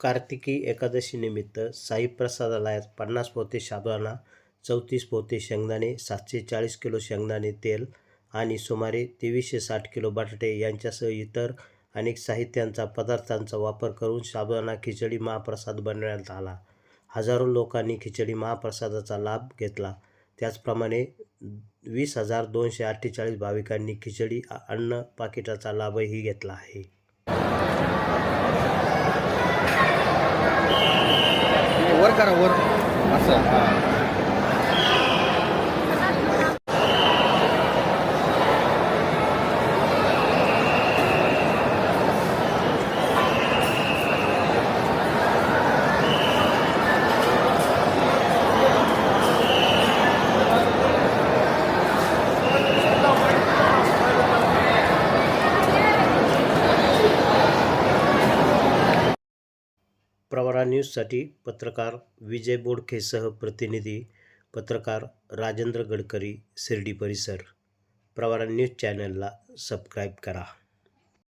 कार्तिकी एकादशीनिमित्त साई प्रसादालयात पन्नास पोते साबुदाणा चौतीस पोते शेंगदाणे सातशे चाळीस किलो शेंगदाणे तेल आणि सुमारे तेवीसशे साठ किलो बटाटे यांच्यासह इतर अनेक साहित्यांचा पदार्थांचा वापर करून साबुदाणा खिचडी महाप्रसाद बनवण्यात आला. हजारो लोकांनी खिचडी महाप्रसादाचा लाभ घेतला. त्याचप्रमाणे वीस हजार दोनशे अठ्ठेचाळीस भाविकांनी खिचडी अन्न पाकिटाचा लाभही घेतला आहे वर करा वर. असं हा. प्रवरा न्यूजसाठी पत्रकार विजय बोडखेसह प्रतिनिधी पत्रकार राजेंद्र गडकरी शिर्डी परिसर. प्रवरा न्यूज चॅनलला सबस्क्राईब करा.